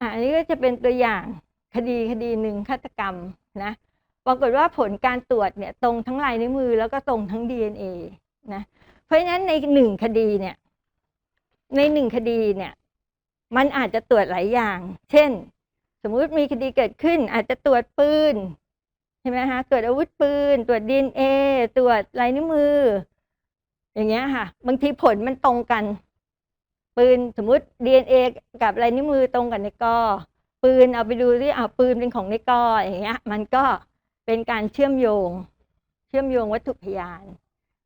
อะอันนี้ก็จะเป็นตัวอย่างคดีคดีหนึ่งฆาตกรรมนะปรากฏว่าผลการตรวจเนี่ยตรงทั้งลายนิ้วมือแล้วก็ตรงทั้ง DNA นะเพราะฉะนั้นในหนึ่งคดีเนี่ยในหนึ่งคดีเนี่ยมันอาจจะตรวจหลายอย่าง เช่น สมมุติมีคดีเกิดขึ้น อาจจะตรวจปืนใช่ไหมคะตรวจอาวุธปืน ตรวจดีเอตรวจลายนิ้วมือ อย่างเงี้ยค่ะ บางทีผลมันตรงกัน ปืนสมมุติ DNA กับลายนิ้วมือตรงกันในกอปืนเอาไปดูที่เอาปืนเป็นของในกออย่างเงี้ย มันก็เป็นการเชื่อมโยง เชื่อมโยงวัตถุพยาน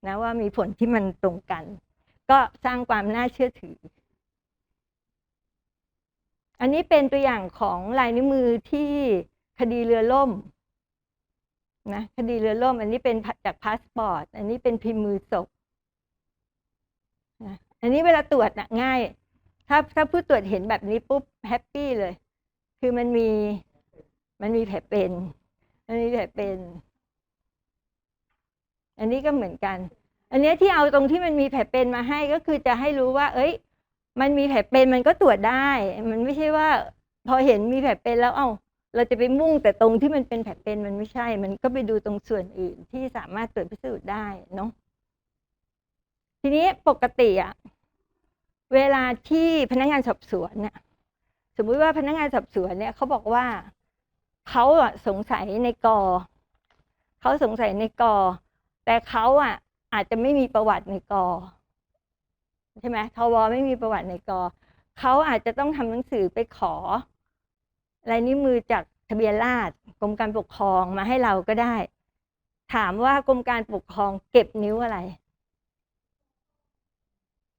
นะว่ามีผลที่มันตรงกัน ก็สร้างความน่าเชื่อถือ อันนี้เป็นตัวอย่างของลายนิ้วมือที่คดีเรือล่มนะคดีเรือล่ม อันนี้เป็นจากพาสปอร์ต อันนี้เป็นพิมพ์มือศพ อันนี้เวลาตรวจนะง่าย ถ้าถ้าผู้ตรวจเห็นแบบนี้ปุ๊บแฮปปี้เลย คือมันมีมันมีแผลเป็น มันมีแผลเป็น อันนี้ก็เหมือนกัน อันนี้ที่เอาตรงที่มันมีแผลเป็นมาให้ก็คือจะให้รู้ว่า เอ้ย มันมีแผลเป็นมันก็ตรวจได้ มันไม่ใช่ว่า พอเห็นมีแผลเป็นแล้ว เอ้า เราจะไปมุ่งแต่ตรงที่มันเป็นแผลเป็นมันไม่ใช่ มันก็ไปดูตรงส่วนอื่นที่สามารถตรวจพิสูจน์ได้เนาะทีนี้ปกติอะ เวลาที่พนักงานสอบสวนเนี่ยสมมุติว่าพนักงานสอบสวนเนี่ยเขาบอกว่าเขาอะสงสัยในกอเขาสงสัยในกอแต่เขาอะ อาจจะไม่มีประวัติในกอใช่ไหมทวไม่มีประวัติในกอเขาอาจจะต้องทำหนังสือไปขอลายนิ้วมือจากทะเบียนราษฎรกรมการปกครองมาให้เราก็ได้ ถามว่ากรมการปกครองเก็บนิ้วอะไร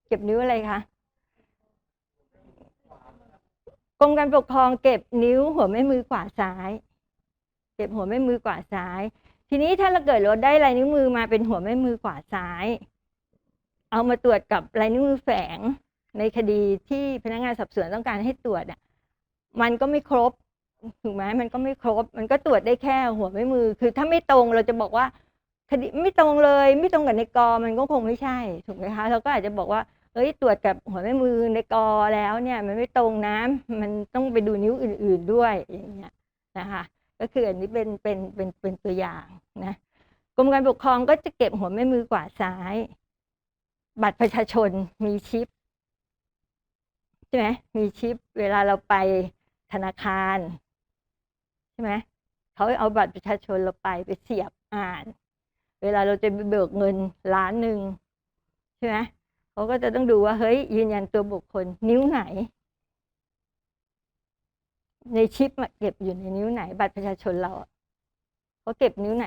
เก็บนิ้วอะไรคะ กรมการปกครองเก็บนิ้วหัวแม่มือขวาซ้าย เก็บหัวแม่มือขวาซ้าย ทีนี้ถ้าเราเกิดเราได้ลายนิ้วมือมาเป็นหัวแม่มือขวาซ้าย เอามาตรวจกับลายนิ้วมือแฝงในคดีที่พนักงานสอบสวนต้องการให้ตรวจอะมันก็ไม่ครบถูกไหมมันก็ไม่ครบ มันก็ตรวจได้แค่หัวแม่มือ คือถ้าไม่ตรงเราจะบอกว่าคดีไม่ตรงเลย ไม่ตรงกับในกอมันก็คงไม่ใช่ถูกไหมคะเราก็อาจจะบอกว่า เอ้ยตรวจกับหัวแม่มือในกอแล้วเนี่ย มันไม่ตรงนะมันต้องไปดูนิ้วอื่น ๆด้วยอย่างเงี้ยนะคะก็คืออันนี้เป็นเป็นเป็นเป็นตัวอย่างนะกรมการปกครองก็จะเก็บหัวแม่มือกว่าซ้าย บัตรประชาชนมีชิปใช่ไหมมีชิป เวลาเราไปธนาคารใช่ไหมเขาเอาบัตรประชาชนเราไปไปเสียบอ่าน เวลาเราจะเบิกเงินล้านหนึ่งใช่ไหม เขาก็จะต้องดูว่าเฮ้ย ยืนยันตัวบุคคลนิ้วไหน ในชิปเก็บอยู่ในนิ้วไหน บัตรประชาชนเราเขาเก็บนิ้วไหน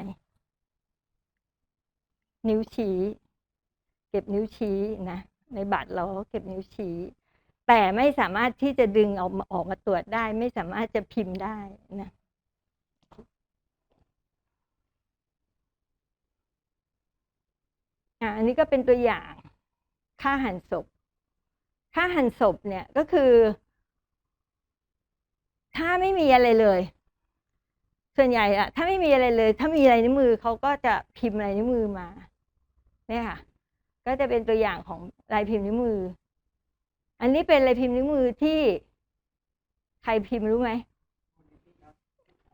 นิ้วชี้ เก็บนิ้วชี้นะในบัตรเราเขาเก็บนิ้วชี้ แต่ไม่สามารถที่จะดึงออกมาออกมาตรวจได้ ไม่สามารถจะพิมพ์ได้นะอันนี้ก็เป็นตัวอย่าง ฆ่าหันศพฆ่าหันศพเนี่ยก็คือ ถ้าไม่มีอะไรเลย ส่วนใหญ่อะถ้าไม่มีอะไรเลย ถ้ามีอะไรในมือเขาก็จะพิมพ์อะไรในมือมาเนี่ยค่ะ ก็จะเป็นตัวอย่างของลายพิมพ์นิ้วมือ อันนี้เป็นลายพิมพ์นิ้วมือที่ใครพิมพ์รู้ไหม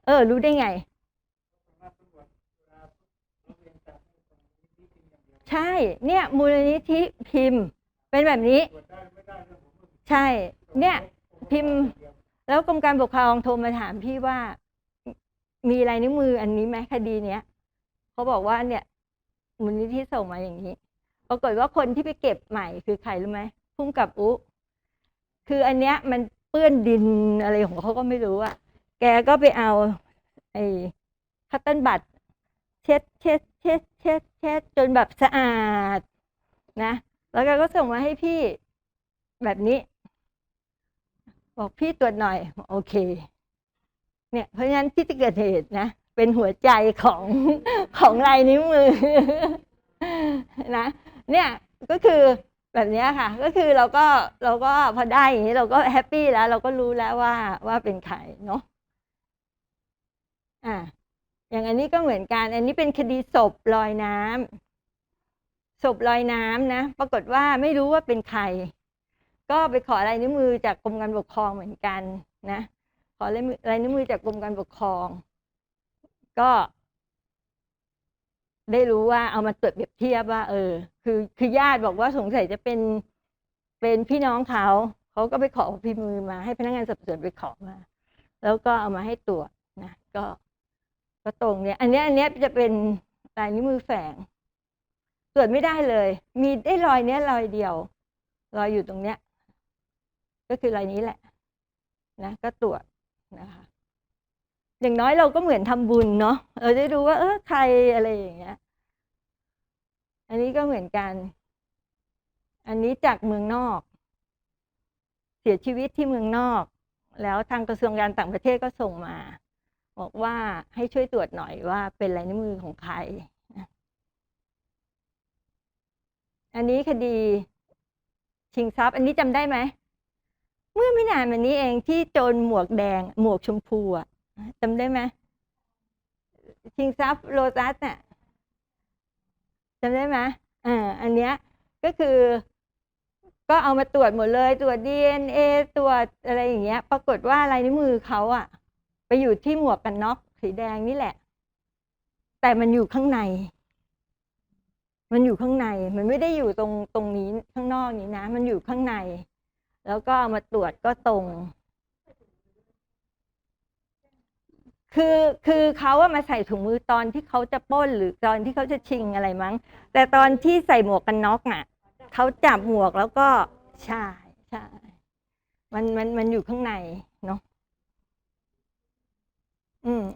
เออ รู้ได้ไง ใช่ เนี่ยมูลนิธิพิมพ์ เป็นแบบนี้ ใช่ เนี่ยพิมพ์ แล้วกรมการปกครองโทรมาถามพี่ว่า มีลายนิ้วมืออันนี้ไหมคดีเนี้ยเขาบอกว่าเนี่ยมูลนิธิส่งมาอย่างนี้ปรากฏว่าคนที่ไปเก็บใหม่คือใครรู้ไหมพุ่งกับอุคืออันเนี้ยมันเปื้อนดินอะไรของเขาก็ไม่รู้อะแกก็ไปเอา ไอ้คัตเติ้ลบัตรเช็ดเช็ด เช็ดเช็ดเช็ดจนแบบสะอาดนะ แล้วก็ส่งมาให้พี่แบบนี้ บอกพี่ตรวจหน่อย โอเค เนี่ยเพราะฉะนั้นที่เกิดเหตุนะ เป็นหัวใจของของลายนิ้วมือนะเนี่ยก็คือแบบนี้ค่ะ ก็คือเราก็เราก็พอได้อย่างนี้เราก็แฮปปี้แล้ว เราก็รู้แล้วว่าว่าเป็นใครเนาะอ่า อย่างอันนี้ก็เหมือนกัน อันนี้เป็นคดีศพลอยน้ำศพลอยน้ำนะ ปรากฏว่าไม่รู้ว่าเป็นใคร ก็ไปขอลายนิ้วมือจากกรมการปกครองเหมือนกันนะขอลายมือลายนิ้วมือจากกรมการปกครอง ก็ ได้รู้ว่าเอามาตรวจเปรียบเทียบว่า เออ คือคือญาติบอกว่าสงสัยจะเป็นเป็นพี่น้องเขาเขาก็ไปขอพิมพ์มือมาให้พนักงานสอบสวนไปขอมา แล้วก็เอามาให้ตรวจนะ ก็ ก็ตรงเนี้ยอันนี้อันนี้จะเป็นลายนิ้วมือแฝงตรวจไม่ได้เลย มีได้รอยเนี้ยรอยเดียว รอยอยู่ตรงเนี้ย ก็คือรอยนี้แหละ นะ ก็ตรวจนะคะ อย่างน้อยเราก็เหมือนทำบุญเนาะเราได้รู้ว่า เออใครอะไรอย่างเงี้ย อันนี้ก็เหมือนกัน อันนี้จากเมืองนอก เสียชีวิตที่เมืองนอก แล้วทางกระทรวงการต่างประเทศก็ส่งมา บอกว่าให้ช่วยตรวจหน่อยว่าเป็นลายนิ้วมือของใคร อันนี้คดีชิงทรัพย์ อันนี้จำได้ไหม เมื่อไม่นานมานี้เองที่โจรหมวกแดง หมวกชมพูอะจำได้ไหมชิงทรัพย์โลตัสน่ะจำได้ไหมอ่าอันเนี้ยก็คือก็เอามาตรวจหมดเลย ตรวจดีเอ็นเอตรวจอะไรอย่างเงี้ย ปรากฏว่าลายนิ้วมือเขาอะ ไปอยู่ที่หมวกกันน็อกสีแดงนี่แหละ แต่มันอยู่ข้างใน มันอยู่ข้างใน มันไม่ได้อยู่ตรงตรงนี้ข้างนอกนี้นะ มันอยู่ข้างใน แล้วก็มาตรวจก็ตรง คือคือเขาอะมาใส่ถุงมือตอนที่เขาจะป้นหรือตอนที่เขาจะชิงอะไรมั้ง แต่ตอนที่ใส่หมวกกันน็อกอะเขาจับหมวกแล้วก็ใช่ใช่มันมันมันอยู่ข้างในเนาะ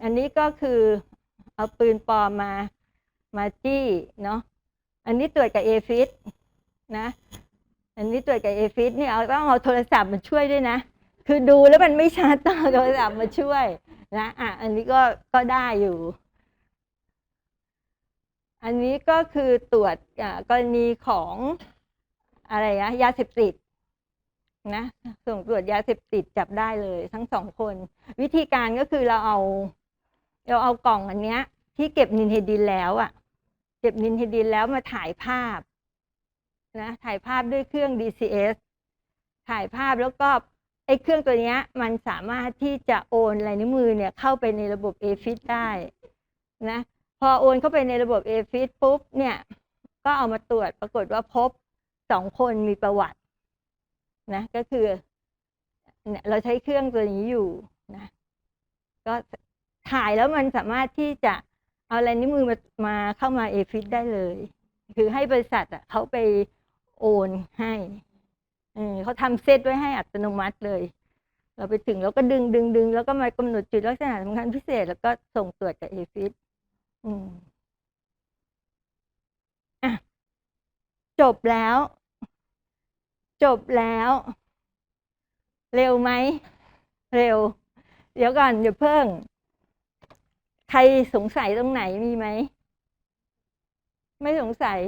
อันนี้ก็คือเอาปืนปลอมมามาจี้เนาะอันนี้ตรวจกับเอฟิสนะ อันนี้ตรวจกับเอฟิสเนี่ยเอาต้องเอาโทรศัพท์มาช่วยด้วยนะ คือดูแล้วมันไม่ชัดต้องเอาโทรศัพท์มาช่วยนะอะอันนี้ก็ก็ได้อยู่ อันนี้ก็คือตรวจอ่ากรณีของอะไรอะยาเสพติดนะส่งตรวจยาเสพติดจับได้เลย ทั้งสองคน วิธีการก็คือเราเอา เราเอากล่องอันเนี้ย ที่เก็บนินเฮดินแล้วอะเก็บนินเฮดินแล้วมาถ่ายภาพนะถ่ายภาพด้วยเครื่อง DCS ถ่ายภาพแล้วก็ไอ้เครื่องตัวเนี้ยมันสามารถที่จะโอนลายนิ้วมือเนี่ยเข้าไปในระบบ AFIS ได้นะพอโอนเข้าไปในระบบ AFIS ปุ๊บเนี่ย ก็เอามาตรวจปรากฏว่าพบสองคนมีประวัตินะก็คือเนี่ยเราใช้เครื่องตัวนี้อยู่นะก็ ถ่ายแล้วมันสามารถที่จะเอาลายนิ้วมือมามาเข้ามา AFIS ได้เลย คือให้บริษัทอะเขาไปโอนให้เขาทำเซตไว้ให้อัตโนมัติเลย เราไปถึงแล้วก็ดึงดึงดึงแล้วก็มากำหนดจุดลักษณะสำคัญพิเศษ แล้วก็ส่งตรวจกับเอฟิสอืมอะจบแล้ว จบแล้ว เร็วไหม เร็ว เดี๋ยวก่อนเดี๋ยวเพิ่ง ใครสงสัยตรงไหนมีไหม ไม่สงสัย